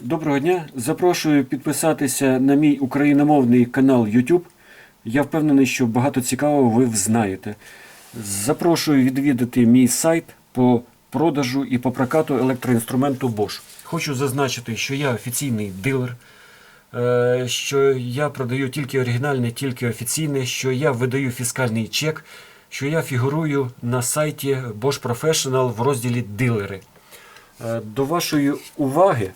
Доброго дня. Запрошую підписатися на мій україномовний канал YouTube. Я впевнений, що багато цікавого ви знаєте. Запрошую відвідати мій сайт по продажу і по прокату електроінструменту Bosch. Хочу зазначити, що я офіційний дилер, е, що я продаю тільки оригінальне, тільки офіційне, що я видаю фіскальний чек, що я фігурую на сайті Bosch Professional в розділі Дилери. Е, До вашої уваги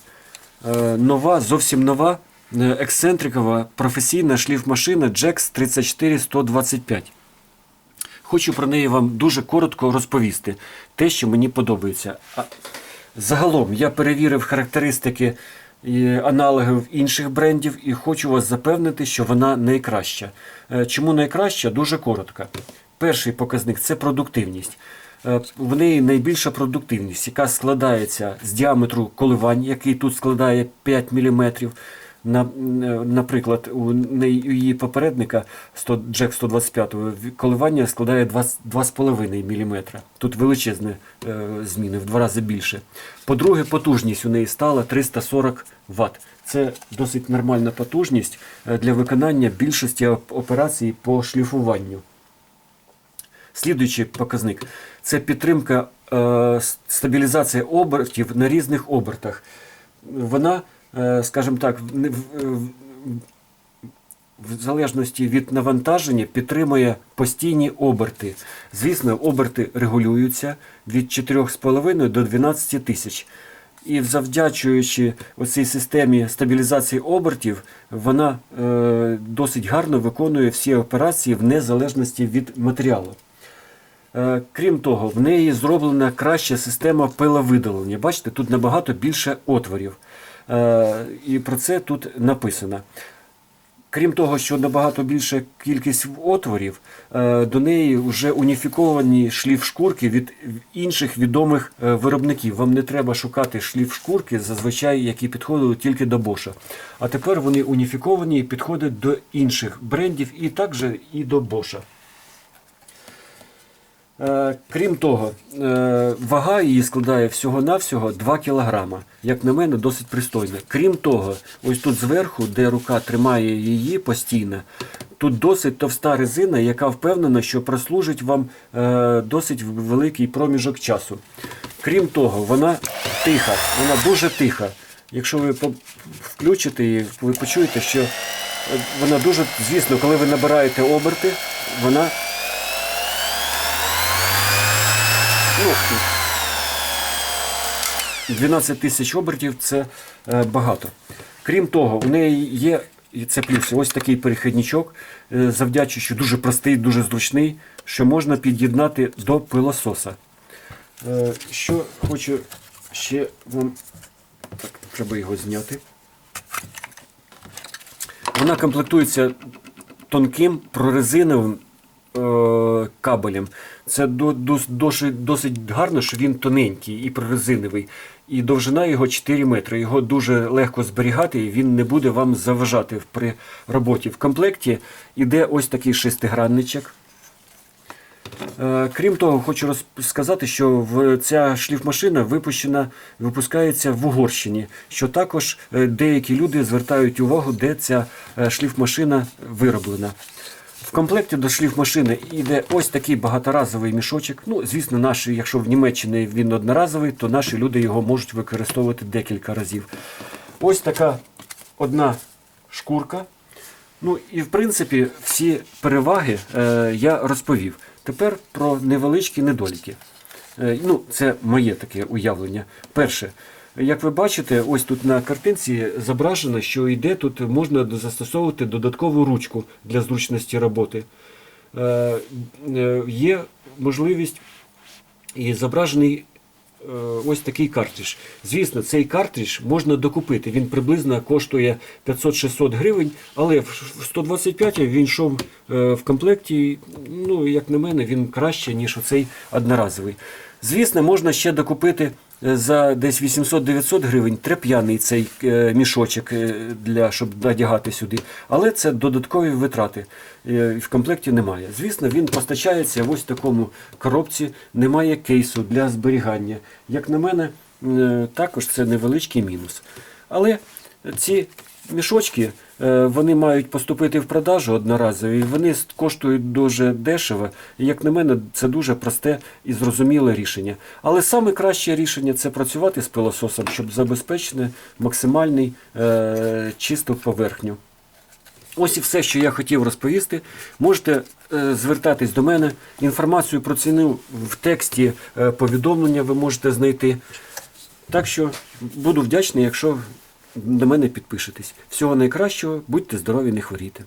нова, зовсім нова е, ексцентрикова професійна шліфмашина Jax 34125. Хочу про неї вам дуже коротко розповісти. Те, що мені подобається. Загалом я перевірив характеристики аналогів інших брендів і хочу вас запевнити, що вона найкраща. Е, Чому найкраща? Дуже коротко. Перший показник це продуктивність. Е, В неї найбільша продуктивність, яка складається з діаметру коливань, який тут складає 5 мм. На, е, наприклад, у її попередника 100, Jack 125 в- коливання складає 2 2,5 мм. Тут величезні е, зміни, в два рази більше. По-друге, потужність у неї стала 340 Вт. Це досить нормальна потужність е, для виконання більшості операцій по шліфуванню. Слідуючий показник це підтримка е, с- стабілізація обертів на різних обертах. Вона, е, скажімо так, в- в, в- в залежності від навантаження підтримує постійні оберти. Звісно, оберти регулюються від 4,5 до 12 тисяч. І завдячуючи оцій системі стабілізації обертів, вона е, досить гарно виконує всі операції в незалежності від матеріалу. Е, Крім того, в неї зроблена краща система пиловидалення. Бачите, тут набагато більше отворів. Е, І про це тут написано. Крім того, що набагато більша кількість отворів, е, до неї вже уніфіковані шліф шкурки від інших відомих виробників. Вам не треба шукати шліф шкурки, зазвичай, які підходили тільки до Боша. А тепер вони уніфіковані і підходять до інших брендів і також і до Боша. Е, Крім того, е, вага її складає всього-навсього 2 кг. Як на мене, досить пристойна. Крім того, ось тут зверху, де рука тримає її постійно, тут досить товста резина, яка впевнена, що прослужить вам е, досить великий проміжок часу. Крім того, вона тиха, вона дуже тиха. Якщо ви включите її, ви почуєте, що вона дуже, звісно, коли ви набираєте оберти, вона Ну, 12 тисяч обертів це е, багато. Крім того, у неї є, і це плюс, ось такий перехідничок, е, завдячуючи дуже простий, дуже зручний, що можна під'єднати до пилососа. Е, що хочу ще вам. Так, треба його зняти. Вона комплектується тонким прорезиновим кабелем. Це досить, досить гарно, що він тоненький і прорезиновий. І довжина його 4 метри. Його дуже легко зберігати, і він не буде вам заважати при роботі. В комплекті йде ось такий шестигранничок. Е, Крім того, хочу сказати, що ця шліфмашина випущена, випускається в Угорщині, що також е, деякі люди звертають увагу, де ця е, шліфмашина вироблена. В комплекті до шліфмашини йде ось такий багаторазовий мішочок. Ну, звісно, наші, якщо в Німеччині він одноразовий, то наші люди його можуть використовувати декілька разів. Ось така одна шкурка. Ну і в принципі всі переваги е, я розповів. Тепер про невеличкі недоліки. Е, ну, це моє таке уявлення. Перше, як ви бачите, ось тут на картинці зображено, що йде тут можна застосовувати додаткову ручку для зручності роботи. Е, е, є можливість і зображений е, ось такий картридж. Звісно, цей картридж можна докупити. Він приблизно коштує 500-600 гривень, але в 125 він йшов в комплекті. Ну, як на мене, він краще, ніж оцей одноразовий. Звісно, можна ще докупити за десь 800-900 гривень треп'яний цей е, мішочок, е, для, щоб надягати сюди. Але це додаткові витрати. Е, В комплекті немає. Звісно, він постачається в такому коробці, немає кейсу для зберігання. Як на мене, також це невеличкий мінус. Але ці мішочки е, вони мають поступити в продажу одноразові, і вони коштують дуже дешево. І як на мене, це дуже просте і зрозуміле рішення. Але саме краще рішення це працювати з пилососом, щоб забезпечити максимальний е, чисту поверхню. Ось і все, що я хотів розповісти. Можете е, звертатись до мене. Інформацію про ціну в тексті е, повідомлення ви можете знайти. Так що буду вдячний, якщо до мене підпишетесь. Всього найкращого, будьте здорові, не хворійте.